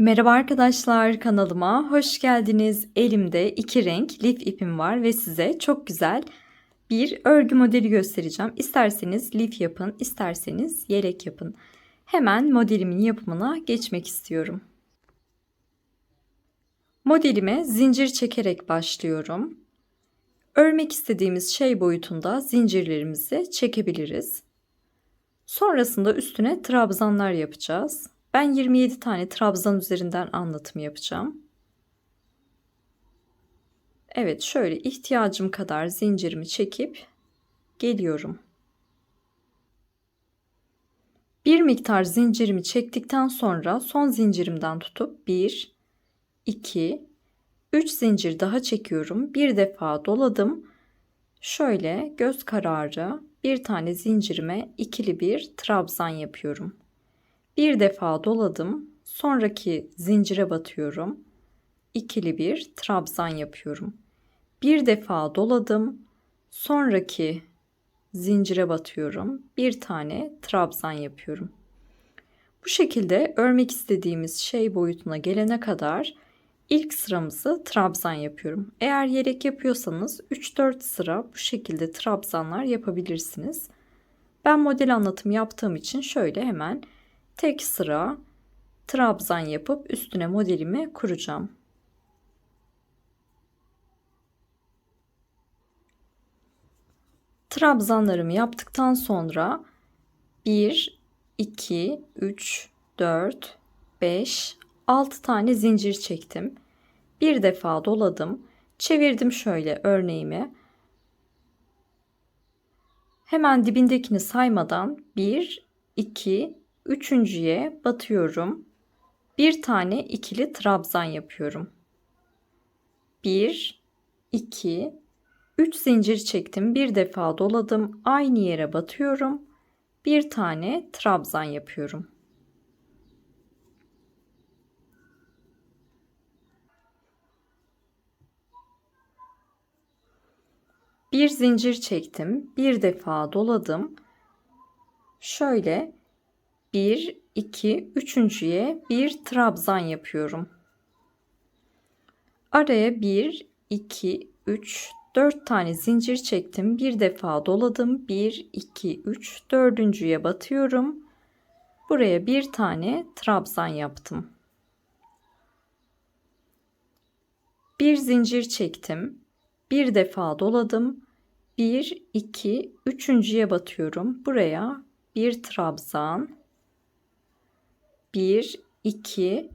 Merhaba arkadaşlar kanalıma hoş geldiniz. Elimde iki renk lif ipim var ve size çok güzel bir örgü modeli göstereceğim. İsterseniz lif yapın, isterseniz yelek yapın. Hemen modelimin yapımına geçmek istiyorum. Modelime zincir çekerek başlıyorum. Örmek istediğimiz şey boyutunda zincirlerimizi çekebiliriz. Sonrasında üstüne trabzanlar yapacağız. Ben 27 tane trabzan üzerinden anlatım yapacağım. Evet şöyle ihtiyacım kadar zincirimi çekip geliyorum. Bir miktar zincirimi çektikten sonra son zincirimden tutup 1, 2, 3 zincir daha çekiyorum. Bir defa doladım. Şöyle göz kararı bir tane zincirime ikili bir trabzan yapıyorum. Bir defa doladım. Sonraki zincire batıyorum. İkili bir trabzan yapıyorum. Bir defa doladım. Sonraki zincire batıyorum. Bir tane trabzan yapıyorum. Bu şekilde örmek istediğimiz şey boyutuna gelene kadar ilk sıramızı trabzan yapıyorum. Eğer yelek yapıyorsanız 3-4 sıra bu şekilde trabzanlar yapabilirsiniz. Ben model anlatım yaptığım için şöyle hemen tek sıra trabzan yapıp üstüne modelimi kuracağım. Trabzanlarımı yaptıktan sonra 1 2 3 4 5 6 tane zincir çektim. Bir defa doladım. Çevirdim şöyle örneğimi. Hemen dibindekini saymadan 1 2 üçüncüye batıyorum. Bir tane ikili trabzan yapıyorum. 1 2 3 zincir çektim. Bir defa doladım. Aynı yere batıyorum. Bir tane trabzan yapıyorum. Bir zincir çektim. Bir defa doladım. Şöyle 1, 2, üçüncüye bir trabzan yapıyorum. Araya 1, 2, 3, 4 tane zincir çektim. Bir defa doladım. 1, 2, 3, dördüncüye batıyorum. Buraya bir tane trabzan yaptım. Bir zincir çektim. Bir defa doladım. 1, 2, üçüncüye batıyorum. Buraya bir trabzan. 1, 2,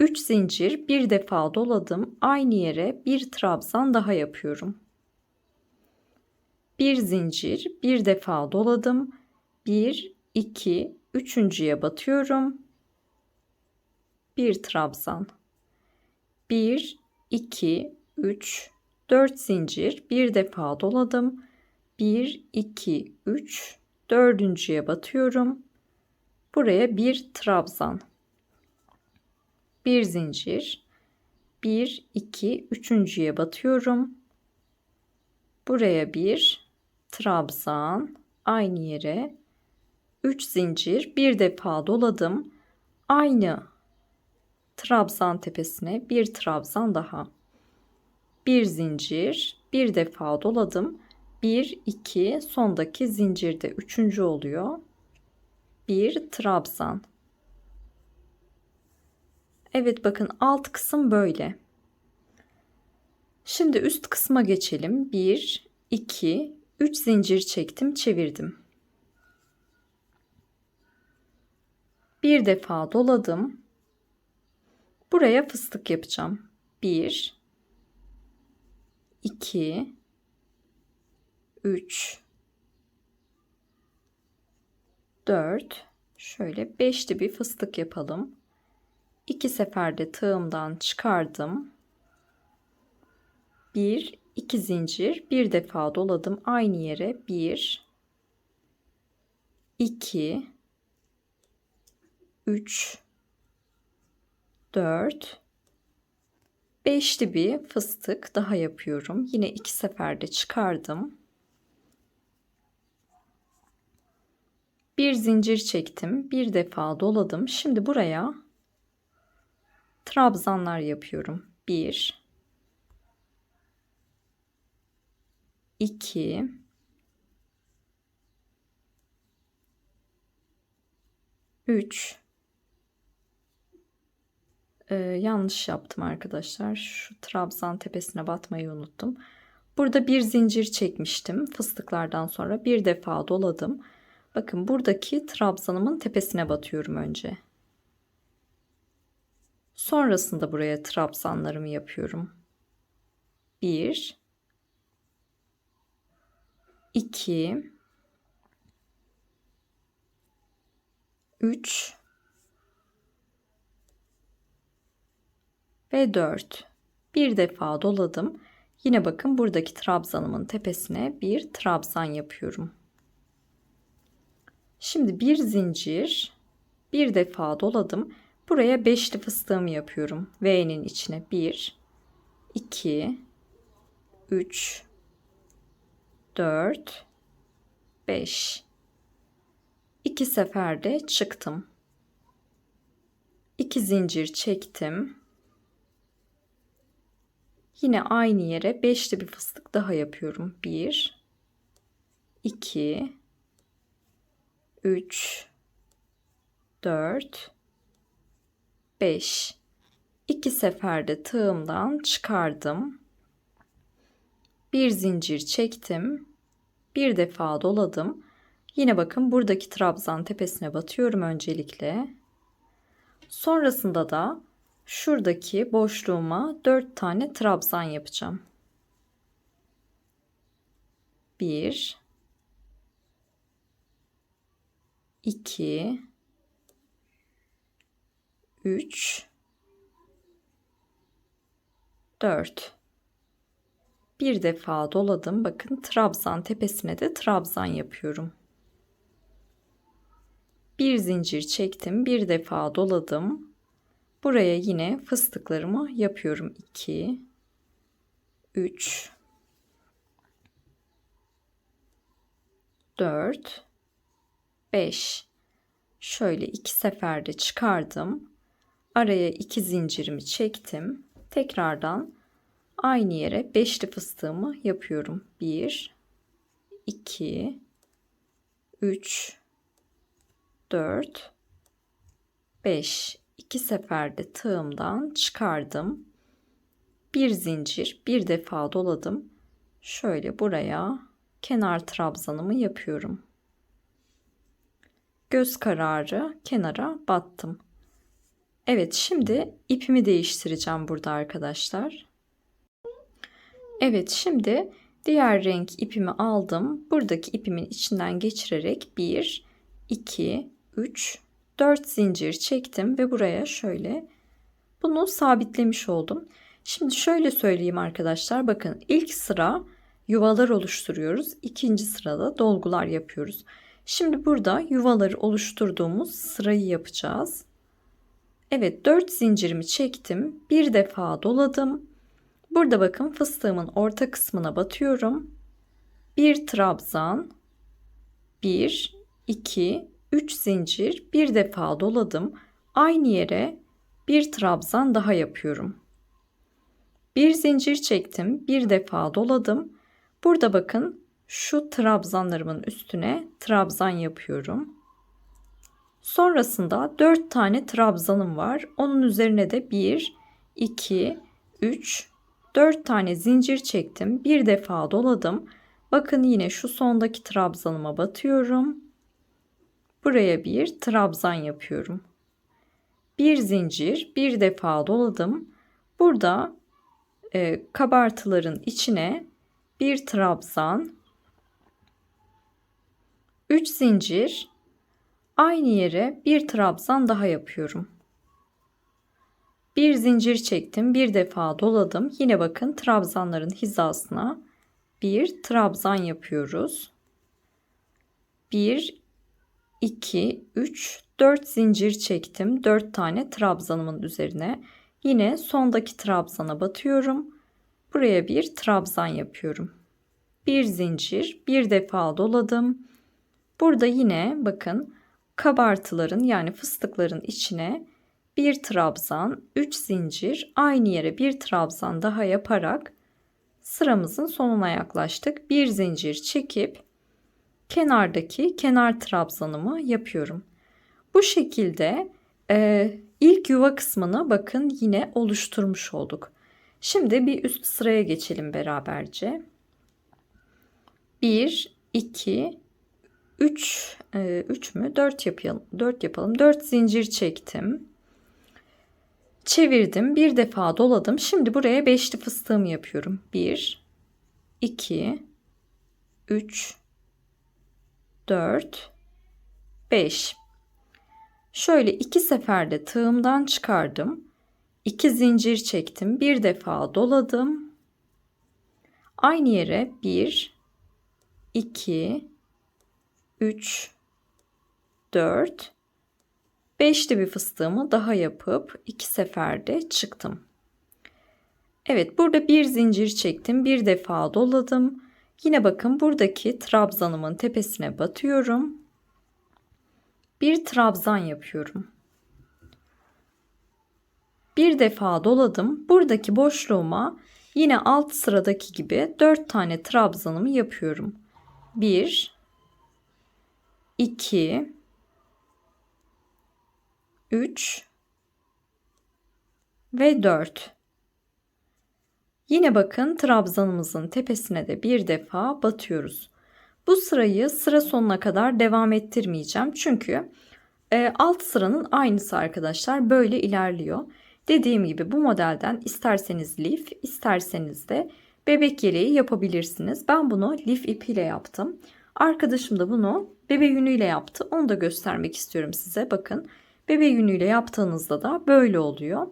3 zincir bir defa doladım. Aynı yere bir trabzan daha yapıyorum. Bir zincir bir defa doladım. 1, 2, üçüncüye batıyorum. Bir trabzan. 1, 2, 3, 4 zincir bir defa doladım. 1, 2, 3, dördüncüye batıyorum. Buraya bir trabzan. Bir zincir. 1 2 üçüncüye batıyorum. Buraya bir trabzan aynı yere 3 zincir bir defa doladım. Aynı trabzan tepesine bir trabzan daha. Bir zincir bir defa doladım. 1 2 sondaki zincirde üçüncü oluyor bir trabzan. Evet bakın alt kısım böyle. Şimdi üst kısma geçelim. 1, 2, 3 zincir çektim, çevirdim. Bir defa doladım. Buraya fıstık yapacağım. 1 2 3 4 şöyle beşli bir fıstık yapalım. İki seferde tığımdan çıkardım. Bir, iki zincir bir defa doladım aynı yere. Bir, iki, üç, dört, beşli bir fıstık daha yapıyorum. Yine iki seferde çıkardım. Bir zincir çektim bir defa doladım şimdi buraya trabzanlar yapıyorum. 1 2 3 ee, yanlış yaptım arkadaşlar. Şu trabzan tepesine batmayı unuttum. Burada bir zincir çekmiştim. Fıstıklardan sonra bir defa doladım. Bakın buradaki trabzanımın tepesine batıyorum önce. Sonrasında buraya trabzanlarımı yapıyorum. 1 2 3 ve 4. Bir defa doladım. Yine bakın buradaki trabzanımın tepesine bir trabzan yapıyorum. Şimdi bir zincir bir defa doladım. Buraya beşli fıstığımı yapıyorum. V'nin içine 1 2 3 4 5 2 seferde çıktım. 2 zincir çektim. Yine aynı yere beşli bir fıstık daha yapıyorum. 1 2 3 4 5 2 seferde tığımdan çıkardım. Bir zincir çektim. Bir defa doladım. Yine bakın buradaki trabzan tepesine batıyorum öncelikle. Sonrasında da şuradaki boşluğuma 4 tane trabzan yapacağım. 1 2 3 4 bir defa doladım. Bakın trabzan tepesine de trabzan yapıyorum. Bir zincir çektim. Bir defa doladım. Buraya yine fıstıklarımı yapıyorum. 2 3 4 5 şöyle iki seferde çıkardım. Araya iki zincirimi çektim. Tekrardan aynı yere beşli fıstığımı yapıyorum. 1 2 3 4 5 iki seferde tığımdan çıkardım. Bir zincir bir defa doladım. Şöyle buraya kenar trabzanımı yapıyorum. Göz kararı kenara battım. Evet şimdi ipimi değiştireceğim burada arkadaşlar. Evet şimdi diğer renk ipimi aldım. Buradaki ipimin içinden geçirerek 1, 2, 3, 4 zincir çektim ve buraya şöyle bunu sabitlemiş oldum. Şimdi şöyle söyleyeyim arkadaşlar. Bakın ilk sıra yuvalar oluşturuyoruz. İkinci sırada dolgular yapıyoruz. Şimdi burada yuvaları oluşturduğumuz sırayı yapacağız. Evet 4 zincirimi çektim. Bir defa doladım. Burada bakın fıstığımın orta kısmına batıyorum. Bir trabzan, 1, 2, 3 zincir bir defa doladım. Aynı yere bir trabzan daha yapıyorum. Bir zincir çektim, bir defa doladım. Burada bakın şu trabzanlarımın üstüne trabzan yapıyorum. Sonrasında 4 tane trabzanım var. Onun üzerine de 1, 2, 3, 4 tane zincir çektim. Bir defa doladım. Bakın yine şu sondaki trabzanıma batıyorum. Buraya bir trabzan yapıyorum. Bir zincir bir defa doladım. Burada e, kabartıların içine bir trabzan, 3 zincir, aynı yere bir trabzan daha yapıyorum. Bir zincir çektim, bir defa doladım. Yine bakın trabzanların hizasına bir trabzan yapıyoruz. 1 2 3 4 zincir çektim. 4 tane trabzanımın üzerine. Yine sondaki trabzana batıyorum. Buraya bir trabzan yapıyorum. Bir zincir, bir defa doladım. Burada yine bakın kabartıların yani fıstıkların içine bir trabzan, 3 zincir, aynı yere bir trabzan daha yaparak sıramızın sonuna yaklaştık. Bir zincir çekip kenardaki kenar trabzanımı yapıyorum. Bu şekilde e, ilk yuva kısmını bakın yine oluşturmuş olduk. Şimdi bir üst sıraya geçelim beraberce. 1, 2, 3, 3 mü? 4 yapalım. 4 yapalım. 4 zincir çektim. Çevirdim. Bir defa doladım. Şimdi buraya beşli fıstığımı yapıyorum. 1, 2, 3, 4, 5. Şöyle iki seferde tığımdan çıkardım. 2 zincir çektim. Bir defa doladım. Aynı yere 1, 2, 3, 4, 5'li bir fıstığımı daha yapıp iki seferde çıktım. Evet burada bir zincir çektim. Bir defa doladım. Yine bakın buradaki trabzanımın tepesine batıyorum. Bir trabzan yapıyorum. Bir defa doladım. Buradaki boşluğuma yine alt sıradaki gibi 4 tane trabzanımı yapıyorum. 1 2 3 ve 4. Yine bakın trabzanımızın tepesine de bir defa batıyoruz. Bu sırayı sıra sonuna kadar devam ettirmeyeceğim. Çünkü e, alt sıranın aynısı arkadaşlar böyle ilerliyor. Dediğim gibi bu modelden isterseniz lif isterseniz de bebek yeleği yapabilirsiniz. Ben bunu lif ipiyle yaptım. Arkadaşım da bunu bebe yünüyle yaptı. Onu da göstermek istiyorum size. Bakın bebe yünüyle yaptığınızda da böyle oluyor.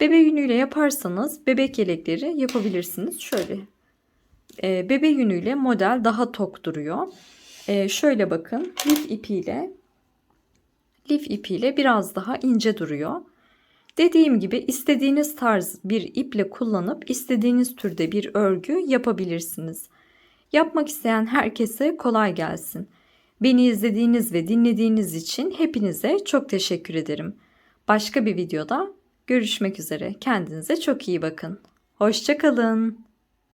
Bebe yünüyle yaparsanız bebek yelekleri yapabilirsiniz. Şöyle e, bebe yünüyle model daha tok duruyor. E, şöyle bakın lif ipiyle lif ipiyle biraz daha ince duruyor. Dediğim gibi istediğiniz tarz bir iple kullanıp istediğiniz türde bir örgü yapabilirsiniz. Yapmak isteyen herkese kolay gelsin. Beni izlediğiniz ve dinlediğiniz için hepinize çok teşekkür ederim. Başka bir videoda görüşmek üzere. Kendinize çok iyi bakın. Hoşçakalın.